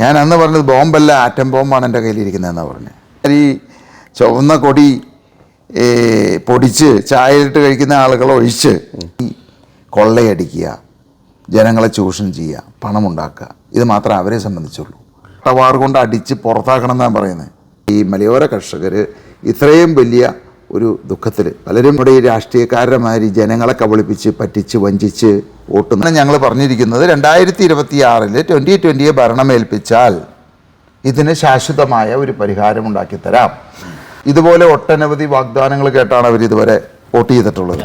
ഞാൻ അന്ന് പറഞ്ഞത് ബോംബല്ല ആറ്റം ബോംബാണ് എന്റെ കയ്യിലിരിക്കുന്നതെന്നാണ് പറഞ്ഞത്. ഈ ചുവന്ന കൊടി പൊടിച്ച് ചായയിട്ട് കഴിക്കുന്ന ആളുകളെ ഒഴിച്ച് കൊള്ളയടിക്കുക ജനങ്ങളെ ചൂഷണം ചെയ്യുക പണമുണ്ടാക്കുക ഇത് മാത്രമേ അവരെ സംബന്ധിച്ചുള്ളൂ. ടവാർ കൊണ്ട് അടിച്ച് പുറത്താക്കണം എന്നാണ് പറയുന്നത്. ഈ മലയോര കർഷകർ ഇത്രയും വലിയ ഒരു ദുഃഖത്തിൽ പലരും ഇവിടെ ഈ രാഷ്ട്രീയക്കാരുടെ മാതിരി ജനങ്ങളെ കബളിപ്പിച്ച് പറ്റിച്ച് വഞ്ചിച്ച് വോട്ടുന്ന ഞങ്ങൾ പറഞ്ഞിരിക്കുന്നത് രണ്ടായിരത്തി ഇരുപത്തി ആറിൽ ട്വന്റി ട്വന്റിയെ ഭരണമേൽപ്പിച്ചാൽ ഇതിന് ശാശ്വതമായ ഒരു പരിഹാരം ഉണ്ടാക്കി തരാം ഇതുപോലെ ഒട്ടനവധി വാഗ്ദാനങ്ങൾ കേട്ടാണ് അവർ ഇതുവരെ വോട്ട് ചെയ്തിട്ടുള്ളത്.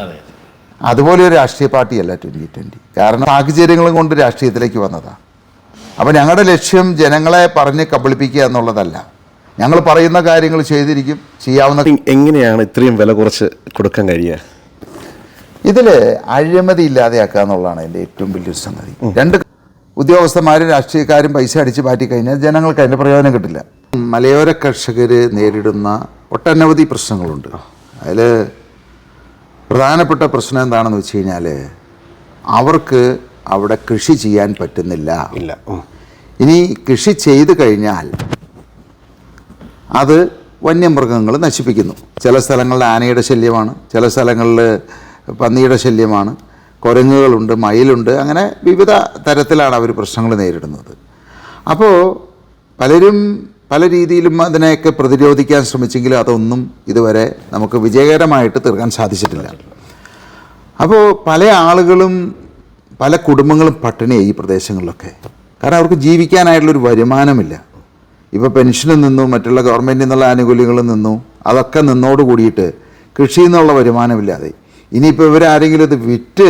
അതുപോലെ ഒരു രാഷ്ട്രീയ പാർട്ടിയല്ല ട്വന്റി ട്വന്റി കാരണം സാഹചര്യങ്ങളും കൊണ്ട് രാഷ്ട്രീയത്തിലേക്ക് വന്നതാണ് അപ്പോൾ ഞങ്ങളുടെ ലക്ഷ്യം ജനങ്ങളെ പറഞ്ഞ് കബളിപ്പിക്കുക എന്നുള്ളതല്ല. ഞങ്ങൾ പറയുന്ന കാര്യങ്ങൾ ചെയ്തിരിക്കും ചെയ്യാവുന്ന എങ്ങനെയാണ് ഇത്രയും വില കുറച്ച് കൊടുക്കാൻ കഴിയുക? ഇതിൽ അഴിമതി ഇല്ലാതെയാക്കുക എന്നുള്ളതാണ് എന്റെ ഏറ്റവും വലിയൊരു സംഗതി. രണ്ട് ഉദ്യോഗസ്ഥന്മാരും രാഷ്ട്രീയക്കാരും പൈസ അടിച്ച് മാറ്റി കഴിഞ്ഞാൽ ജനങ്ങൾക്ക് അതിന്റെ പ്രയോജനം കിട്ടില്ല. മലയോര കർഷകർ നേരിടുന്ന ഒട്ടനവധി പ്രശ്നങ്ങളുണ്ട്. അതിൽ പ്രധാനപ്പെട്ട പ്രശ്നം എന്താണെന്ന് വെച്ച് കഴിഞ്ഞാൽ അവർക്ക് അവിടെ കൃഷി ചെയ്യാൻ പറ്റുന്നില്ല. ഇല്ല. ഇനി കൃഷി ചെയ്തു കഴിഞ്ഞാൽ അത് വന്യമൃഗങ്ങൾ നശിപ്പിക്കുന്നു. ചില സ്ഥലങ്ങളിൽ ആനയുടെ ശല്യമാണ് ചില സ്ഥലങ്ങളിൽ പന്നിയുടെ ശല്യമാണ്. കുരങ്ങുകളുണ്ട് മയിലുണ്ട് അങ്ങനെ വിവിധ തരത്തിലാണ് അവർ പ്രശ്നങ്ങൾ നേരിടുന്നത്. അപ്പോൾ പലരും പല രീതിയിലും അതിനെയൊക്കെ പ്രതിരോധിക്കാൻ ശ്രമിച്ചെങ്കിലും അതൊന്നും ഇതുവരെ നമുക്ക് വിജയകരമായിട്ട് തീർക്കാൻ സാധിച്ചിട്ടില്ല. അപ്പോൾ പല ആളുകളും പല കുടുംബങ്ങളും പട്ടിണിയായി ഈ പ്രദേശങ്ങളിലൊക്കെ. കാരണം അവർക്ക് ജീവിക്കാനായിട്ടുള്ളൊരു വരുമാനമില്ല. ഇപ്പോൾ പെൻഷനിൽ നിന്നും മറ്റുള്ള ഗവൺമെന്റിൽ നിന്നുള്ള ആനുകൂല്യങ്ങളിൽ നിന്നും അതൊക്കെ നിന്നോട് കൂടിയിട്ട് കൃഷിയിൽ നിന്നുള്ള വരുമാനമില്ലാതെ. ഇനിയിപ്പോൾ ഇവരാരെങ്കിലും ഇത് വിറ്റ്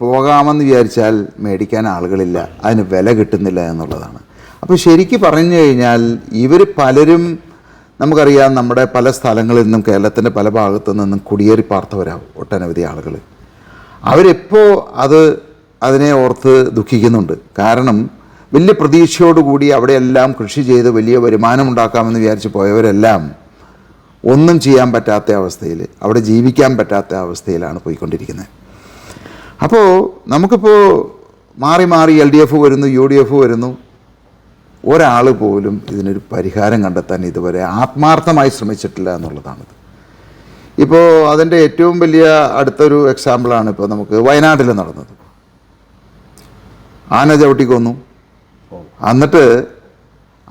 പോകാമെന്ന് വിചാരിച്ചാൽ മേടിക്കാൻ ആളുകളില്ല അതിന് വില കിട്ടുന്നില്ല എന്നുള്ളതാണ്. അപ്പോൾ ശരിക്ക് പറഞ്ഞു കഴിഞ്ഞാൽ ഇവർ പലരും നമുക്കറിയാം നമ്മുടെ പല സ്ഥലങ്ങളിൽ നിന്നും കേരളത്തിന്റെ പല ഭാഗത്തു നിന്നും കുടിയേറി പാർത്തവരാവും ഒട്ടനവധി ആളുകൾ അവരെപ്പോൾ അത് അതിനെ ഓർത്ത് ദുഃഖിക്കുന്നുണ്ട്. കാരണം വലിയ പ്രതീക്ഷയോടുകൂടി അവിടെയെല്ലാം കൃഷി ചെയ്ത് വലിയ വരുമാനം ഉണ്ടാക്കാമെന്ന് വിചാരിച്ച് പോയവരെല്ലാം ഒന്നും ചെയ്യാൻ പറ്റാത്ത അവസ്ഥയിൽ അവിടെ ജീവിക്കാൻ പറ്റാത്ത അവസ്ഥയിലാണ് പോയിക്കൊണ്ടിരിക്കുന്നത്. അപ്പോൾ നമുക്കിപ്പോൾ മാറി മാറി എൽ ഡി എഫ് വരുന്നു യു ഡി എഫ് വരുന്നു. ഒരാൾ പോലും ഇതിനൊരു പരിഹാരം കണ്ടെത്താൻ ഇതുവരെ ആത്മാർത്ഥമായി ശ്രമിച്ചിട്ടില്ല എന്നുള്ളതാണിത്. ഇപ്പോൾ അതിന്റെ ഏറ്റവും വലിയ അടുത്തൊരു എക്സാമ്പിളാണ് ഇപ്പോൾ നമുക്ക് വയനാട്ടിൽ നടന്നത്. ആന ചവിട്ടി കൊന്നു. എന്നിട്ട്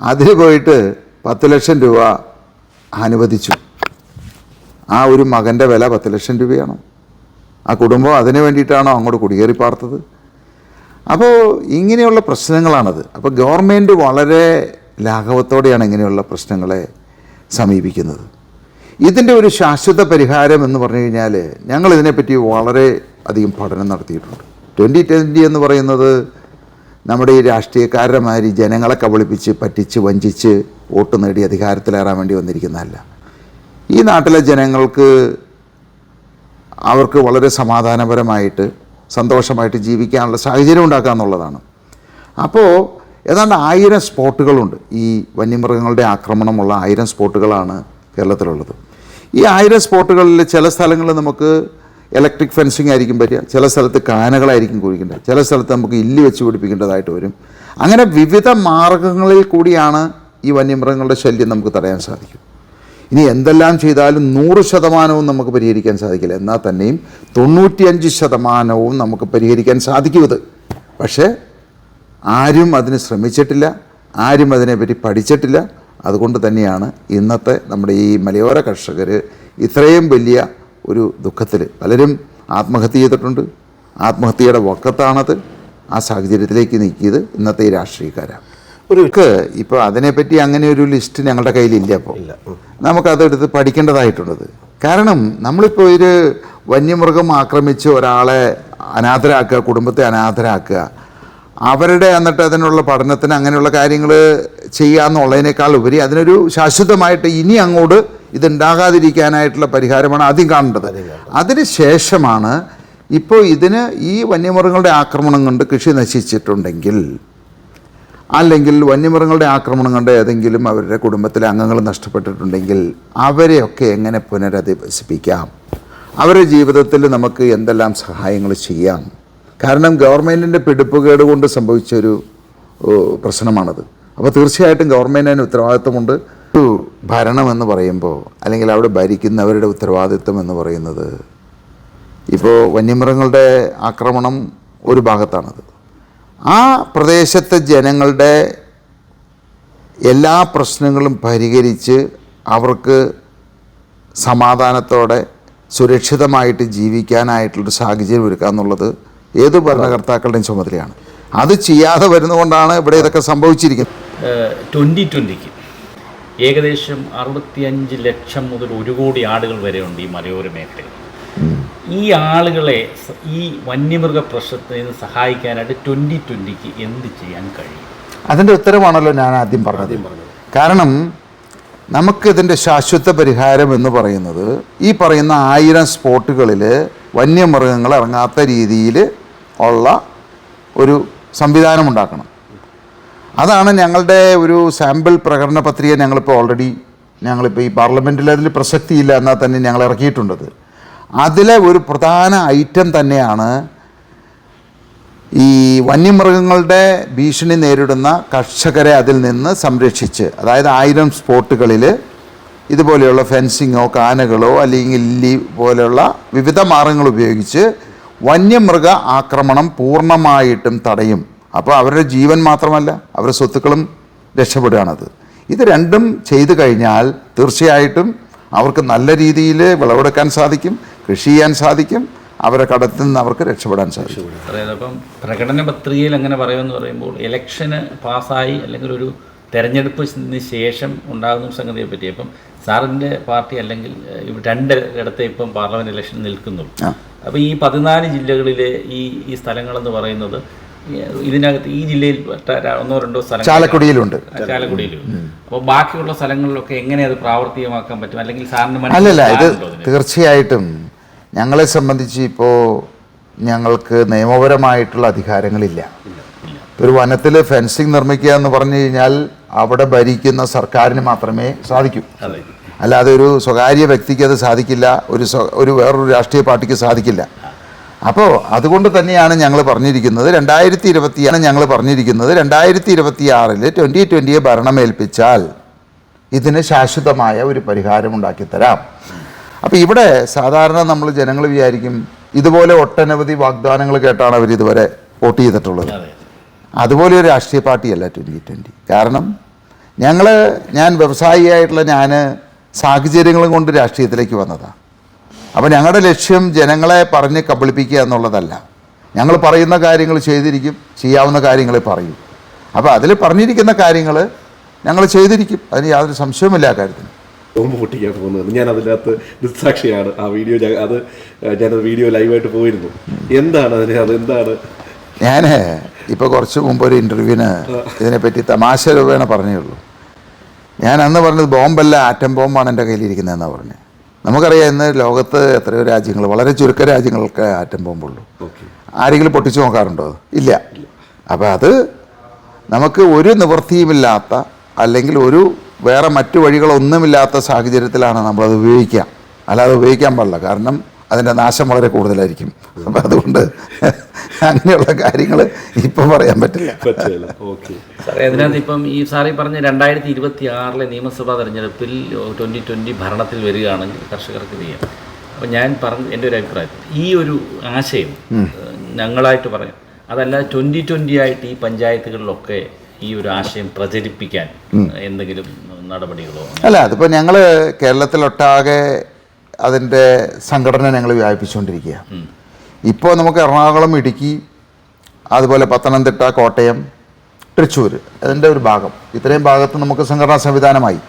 അതിൽ പോയിട്ട് പത്ത് ലക്ഷം രൂപ അനുവദിച്ചു. ആ ഒരു മകന്റെ വില പത്ത് ലക്ഷം രൂപയാണ്. ആ കുടുംബം അതിന് വേണ്ടിയിട്ടാണോ അങ്ങോട്ട് കുടിയേറി പാർത്തത്? അപ്പോൾ ഇങ്ങനെയുള്ള പ്രശ്നങ്ങളാണത്. അപ്പോൾ ഗവൺമെന്റ് വളരെ ലാഘവത്തോടെയാണ് ഇങ്ങനെയുള്ള പ്രശ്നങ്ങളെ സമീപിക്കുന്നത്. ഇതിന്റെ ഒരു ശാശ്വത പരിഹാരം എന്ന് പറഞ്ഞു കഴിഞ്ഞാൽ ഞങ്ങൾ ഇതിനെപ്പറ്റി വളരെ അധികം പഠനം നടത്തിയിട്ടുണ്ട്. ട്വന്റി ട്വന്റി എന്ന് പറയുന്നത് നമ്മുടെ ഈ രാഷ്ട്രീയക്കാരുടെ മാതിരി ജനങ്ങളെ കബളിപ്പിച്ച് പറ്റിച്ച് വഞ്ചിച്ച് വോട്ട് നേടി അധികാരത്തിലേറാൻ വേണ്ടി വന്നിരിക്കുന്നതല്ല. ഈ നാട്ടിലെ ജനങ്ങൾക്ക് അവർക്ക് വളരെ സമാധാനപരമായിട്ട് സന്തോഷമായിട്ട് ജീവിക്കാനുള്ള സാഹചര്യം ഉണ്ടാക്കുക എന്നുള്ളതാണ്. അപ്പോൾ ഏതാണ്ട് ആയിരം സ്പോട്ടുകളുണ്ട്. ഈ വന്യമൃഗങ്ങളുടെ ആക്രമണമുള്ള ആയിരം സ്പോട്ടുകളാണ് കേരളത്തിലുള്ളത്. ഈ ആയിരം സ്പോട്ടുകളിൽ ചില സ്ഥലങ്ങളിൽ നമുക്ക് ഇലക്ട്രിക് ഫെൻസിങ് ആയിരിക്കും പറ്റുക. ചില സ്ഥലത്ത് കാനകളായിരിക്കും കുഴിക്കേണ്ടത്. ചില സ്ഥലത്ത് നമുക്ക് ഇല്ലി വെച്ച് പിടിപ്പിക്കേണ്ടതായിട്ട് വരും. അങ്ങനെ വിവിധ മാർഗങ്ങളിൽ കൂടിയാണ് ഈ വന്യമൃഗങ്ങളുടെ ശല്യം നമുക്ക് തടയാൻ സാധിക്കും. ഇനി എന്തെല്ലാം ചെയ്താലും നൂറ് ശതമാനവും നമുക്ക് പരിഹരിക്കാൻ സാധിക്കില്ല. എന്നാൽ തന്നെയും തൊണ്ണൂറ്റിയഞ്ച് ശതമാനവും നമുക്ക് പരിഹരിക്കാൻ സാധിക്കുമത് പക്ഷേ ആരും അതിന് ശ്രമിച്ചിട്ടില്ല. ആരും അതിനെപ്പറ്റി പഠിച്ചിട്ടില്ല. അതുകൊണ്ട് തന്നെയാണ് ഇന്നത്തെ നമ്മുടെ ഈ മലയോര കർഷകർ ഇത്രയും വലിയ ഒരു ദുഃഖത്തിൽ. പലരും ആത്മഹത്യ ചെയ്തിട്ടുണ്ട്. ആത്മഹത്യയുടെ വക്കത്താണത് ആ സാഹചര്യത്തിലേക്ക് നീക്കിയത് ഇന്നത്തെ ഈ രാഷ്ട്രീയക്കാരാണ്. ഒരു ഇപ്പോൾ അതിനെപ്പറ്റി അങ്ങനെ ഒരു ലിസ്റ്റ് ഞങ്ങളുടെ കയ്യിലില്ല അപ്പോൾ നമുക്കതെടുത്ത് പഠിക്കേണ്ടതായിട്ടുള്ളത്. കാരണം നമ്മളിപ്പോൾ ഒരു വന്യമൃഗം ആക്രമിച്ച് ഒരാളെ അനാഥരാക്കുക കുടുംബത്തെ അനാഥരാക്കുക അവരുടെ എന്നിട്ട് അതിനുള്ള പഠനത്തിന് അങ്ങനെയുള്ള കാര്യങ്ങൾ ചെയ്യുക എന്നുള്ളതിനേക്കാൾ ഉപരി അതിനൊരു ശാശ്വതമായിട്ട് ഇനി അങ്ങോട്ട് ഇതുണ്ടാകാതിരിക്കാനായിട്ടുള്ള പരിഹാരമാണ് ആദ്യം കാണേണ്ടത്. അതിന് ശേഷമാണ് ഇപ്പോൾ ഇതിന് ഈ വന്യമൃഗങ്ങളുടെ ആക്രമണം കൊണ്ട് കൃഷി നശിച്ചിട്ടുണ്ടെങ്കിൽ അല്ലെങ്കിൽ വന്യമൃഗങ്ങളുടെ ആക്രമണം കൊണ്ട് ഏതെങ്കിലും അവരുടെ കുടുംബത്തിലെ അംഗങ്ങൾ നഷ്ടപ്പെട്ടിട്ടുണ്ടെങ്കിൽ അവരെയൊക്കെ എങ്ങനെ പുനരധിവസിപ്പിക്കാം? അവരുടെ ജീവിതത്തിൽ നമുക്ക് എന്തെല്ലാം സഹായങ്ങൾ ചെയ്യാം? കാരണം ഗവൺമെന്റിന്റെ പിടിപ്പുകേട് കൊണ്ട് സംഭവിച്ചൊരു പ്രശ്നമാണത്. അപ്പോൾ തീർച്ചയായിട്ടും ഗവൺമെന്റിന് ഉത്തരവാദിത്വമുണ്ട്. ഒരു ഭരണം എന്ന് പറയുമ്പോൾ അല്ലെങ്കിൽ അവിടെ ഭരിക്കുന്നവരുടെ ഉത്തരവാദിത്വം എന്ന് പറയുന്നത് ഇപ്പോൾ വന്യമൃഗങ്ങളുടെ ആക്രമണം ഒരു ഭാഗത്താണത്. ആ പ്രദേശത്തെ ജനങ്ങളുടെ എല്ലാ പ്രശ്നങ്ങളും പരിഹരിച്ച് അവർക്ക് സമാധാനത്തോടെ സുരക്ഷിതമായിട്ട് ജീവിക്കാനായിട്ടുള്ളൊരു സാഹചര്യം ഒരുക്കുക എന്നുള്ളത് ഏത് ഭരണകർത്താക്കളുടെയും ചുമതലയാണ്. അത് ചെയ്യാതെ വരുന്നതുകൊണ്ടാണ് ഇവിടെ ഇതൊക്കെ സംഭവിച്ചിരിക്കുന്നത്. ട്വന്റി ട്വന്റിക്ക് ഏകദേശം അറുപത്തിയഞ്ച് ലക്ഷം മുതൽ ഒരു കോടി ആടുകൾ വരെയുണ്ട് ഉണ്ട് ഈ മലയോര മേഖലയിൽ. ഈ ആളുകളെ ഈ വന്യമൃഗ പ്രശ്നത്തിൽ നിന്ന് സഹായിക്കാനായിട്ട് ട്വന്റി ട്വന്റിക്ക് എന്ത് ചെയ്യാൻ കഴിയും? അതിന്റെ ഉത്തരവാണല്ലോ ഞാൻ ആദ്യം പറഞ്ഞത്. കാരണം നമുക്കിതിന്റെ ശാശ്വത പരിഹാരം എന്ന് പറയുന്നത് ഈ പറയുന്ന ആയിരം സ്പോട്ടുകളിൽ വന്യമൃഗങ്ങൾ ഇറങ്ങാത്ത രീതിയിൽ ഉള്ള ഒരു സംവിധാനം ഉണ്ടാക്കണം. അതാണ് ഞങ്ങളുടെ ഒരു സാമ്പിൾ പ്രകടന പത്രിക ഞങ്ങളിപ്പോൾ ഓൾറെഡി ഞങ്ങളിപ്പോൾ ഈ പാർലമെന്റിൽ അതിൽ പ്രസക്തിയില്ല എന്നാൽ തന്നെ ഞങ്ങൾ ഇറക്കിയിട്ടുണ്ടത്. അതിലെ ഒരു പ്രധാന ഐറ്റം തന്നെയാണ് ഈ വന്യമൃഗങ്ങളുടെ ഭീഷണി നേരിടുന്ന കർഷകരെ അതിൽ നിന്ന് സംരക്ഷിച്ച് അതായത് ആയിരം സ്പോട്ടുകളിൽ ഇതുപോലെയുള്ള ഫെൻസിങ്ങോ കാനകളോ അല്ലെങ്കിൽ ഇല്ലി പോലെയുള്ള വിവിധ മാർഗങ്ങൾ ഉപയോഗിച്ച് വന്യമൃഗ ആക്രമണം പൂർണമായിട്ടും തടയും. അപ്പോൾ അവരുടെ ജീവൻ മാത്രമല്ല അവരുടെ സ്വത്തുക്കളും രക്ഷപ്പെടുകയാണത്. ഇത് രണ്ടും ചെയ്തു കഴിഞ്ഞാൽ തീർച്ചയായിട്ടും അവർക്ക് നല്ല രീതിയിൽ വിളവെടുക്കാൻ സാധിക്കും കൃഷി ചെയ്യാൻ സാധിക്കും അവരെ കടത്തിൽ നിന്ന് അവർക്ക് രക്ഷപ്പെടാൻ സാധിക്കും. അതായത് അപ്പം പ്രകടന പത്രികയിൽ അങ്ങനെ പറയുമെന്ന് പറയുമ്പോൾ ഇലക്ഷന് പാസ്സായി അല്ലെങ്കിൽ ഒരു തെരഞ്ഞെടുപ്പിന് ശേഷം ഉണ്ടാകുന്ന സംഗതിയെ പറ്റി. അപ്പം സാറിന്റെ പാർട്ടി അല്ലെങ്കിൽ രണ്ട് ഇടത്തെ ഇപ്പം പാർലമെന്റ് ഇലക്ഷൻ നിൽക്കുന്നു. അപ്പോൾ ഈ പതിനാല് ജില്ലകളിലെ ഈ ഈ സ്ഥലങ്ങളെന്ന് പറയുന്നത് ഇതിനകത്ത് ഈ ജില്ലയിൽ ഒന്നോ രണ്ടോ സ്ഥലം ചാലക്കുടിയിലുണ്ട്. ചാലക്കുടിയിലുണ്ട്. അപ്പോൾ ബാക്കിയുള്ള സ്ഥലങ്ങളിലൊക്കെ എങ്ങനെ അത് പ്രാവർത്തികമാക്കാൻ പറ്റും? അല്ലെങ്കിൽ സാറിന് അല്ലല്ല ഇത് തീർച്ചയായിട്ടും ഞങ്ങളെ സംബന്ധിച്ച് ഇപ്പോൾ ഞങ്ങൾക്ക് നിയമപരമായിട്ടുള്ള അധികാരങ്ങളില്ല. ഒരു വനത്തിൽ ഫെൻസിങ് നിർമ്മിക്കുക എന്ന് പറഞ്ഞു കഴിഞ്ഞാൽ അവിടെ ഭരിക്കുന്ന സർക്കാരിന് മാത്രമേ സാധിക്കൂ. അല്ലാതെ ഒരു സ്വകാര്യ വ്യക്തിക്ക് അത് സാധിക്കില്ല ഒരു ഒരു വേറൊരു രാഷ്ട്രീയ പാർട്ടിക്ക് സാധിക്കില്ല. അപ്പോൾ അതുകൊണ്ട് തന്നെയാണ് ഞങ്ങൾ പറഞ്ഞിരിക്കുന്നത്. രണ്ടായിരത്തി ഇരുപത്തിയാണ് ഞങ്ങൾ പറഞ്ഞിരിക്കുന്നത് രണ്ടായിരത്തി ഇരുപത്തി ആറിൽ ട്വന്റി ട്വന്റിയെ ഭരണമേൽപ്പിച്ചാൽ ഇതിന് ശാശ്വതമായ ഒരു പരിഹാരം ഉണ്ടാക്കിത്തരാം അപ്പോൾ ഇവിടെ സാധാരണ നമ്മൾ ജനങ്ങൾ വിചാരിക്കും ഇതുപോലെ ഒട്ടനവധി വാഗ്ദാനങ്ങൾ കേട്ടാണ് അവർ ഇതുവരെ വോട്ട് ചെയ്തിട്ടുള്ളത്. അതുപോലെ ഒരു രാഷ്ട്രീയ പാർട്ടിയല്ല ട്വന്റി ട്വന്റി കാരണം ഞങ്ങൾ ഞാൻ വ്യവസായിയായിട്ടുള്ള ഞാൻ സാഹചര്യങ്ങളും കൊണ്ട് രാഷ്ട്രീയത്തിലേക്ക് വന്നതാണ് അപ്പോൾ ഞങ്ങളുടെ ലക്ഷ്യം ജനങ്ങളെ പറഞ്ഞ് കബളിപ്പിക്കുക എന്നുള്ളതല്ല. ഞങ്ങൾ പറയുന്ന കാര്യങ്ങൾ ചെയ്തിരിക്കും ചെയ്യാവുന്ന കാര്യങ്ങൾ പറയും. അപ്പോൾ അതിൽ പറഞ്ഞിരിക്കുന്ന കാര്യങ്ങൾ ഞങ്ങൾ ചെയ്തിരിക്കും. അതിന് യാതൊരു സംശയവുമില്ല ആ കാര്യത്തിന്. ബോംബ് പൊട്ടിക്കാൻ പോകുന്നത്. ഞാൻ അതിനകത്ത് ദൃക്സാക്ഷിയാണ്. ആ വീഡിയോ അത് ഞാനത് വീഡിയോ ലൈവായിട്ട് പോയിരുന്നു. എന്താണ് അതിന് അത്? എന്താണ്? ഞാൻ ഇപ്പോൾ കുറച്ച് മുമ്പ് ഒരു ഇന്റർവ്യൂവിന് ഇതിനെപ്പറ്റി തമാശ രൂപേണ പറഞ്ഞേ ഉള്ളൂ. ഞാൻ അന്ന് പറഞ്ഞത് ബോംബല്ല ആറ്റം ബോംബാണ് എന്റെ കയ്യിലിരിക്കുന്നതെന്നാണ് പറഞ്ഞത് നമുക്കറിയാം ഇന്ന് ലോകത്ത് എത്രയോ രാജ്യങ്ങൾ വളരെ ചുരുക്ക രാജ്യങ്ങൾക്ക് ആറ്റം ബോംബുള്ളൂ. ആരെങ്കിലും പൊട്ടിച്ചു നോക്കാറുണ്ടോ ഇല്ല. അപ്പോൾ അത് നമുക്ക് ഒരു നിവൃത്തിയുമില്ലാത്ത അല്ലെങ്കിൽ ഒരു വേറെ മറ്റു വഴികളൊന്നുമില്ലാത്ത സാഹചര്യത്തിലാണ് നമ്മളത് ഉപയോഗിക്കുക. അല്ലാതെ ഉപയോഗിക്കാൻ പാടില്ല. കാരണം അതിന്റെ നാശം വളരെ കൂടുതലായിരിക്കും. അപ്പം അതുകൊണ്ട് അങ്ങനെയുള്ള കാര്യങ്ങൾ ഇപ്പം പറയാൻ പറ്റില്ല. പറ്റില്ല. ഓക്കെ. സാറേ അതിനകത്ത് ഇപ്പം ഈ സാറി പറഞ്ഞ രണ്ടായിരത്തി ഇരുപത്തി ആറിലെ നിയമസഭാ തെരഞ്ഞെടുപ്പിൽ ട്വന്റി ട്വന്റി ഭരണത്തിൽ വരികയാണെങ്കിൽ കർഷകർക്ക് ചെയ്യാം. അപ്പം ഞാൻ പറഞ്ഞ എന്റെ ഒരു അഭിപ്രായം. ഈ ഒരു ആശയം ഞങ്ങളായിട്ട് പറയാം. അതല്ല ട്വന്റി ട്വന്റി ആയിട്ട് ഈ പഞ്ചായത്തുകളിലൊക്കെ ഈ ഒരു ആശയം പ്രചരിപ്പിക്കാൻ എന്തെങ്കിലും നടപടികളോ അല്ല അതിപ്പോൾ ഞങ്ങൾ കേരളത്തിലൊട്ടാകെ അതിന്റെ സംഘടന ഞങ്ങൾ വ്യാപിപ്പിച്ചുകൊണ്ടിരിക്കുക. ഇപ്പോൾ നമുക്ക് എറണാകുളം ഇടുക്കി അതുപോലെ പത്തനംതിട്ട കോട്ടയം തൃശ്ശൂർ അതിന്റെ ഒരു ഭാഗം. ഇത്രയും ഭാഗത്ത് നമുക്ക് സംഘടനാ സംവിധാനമായി.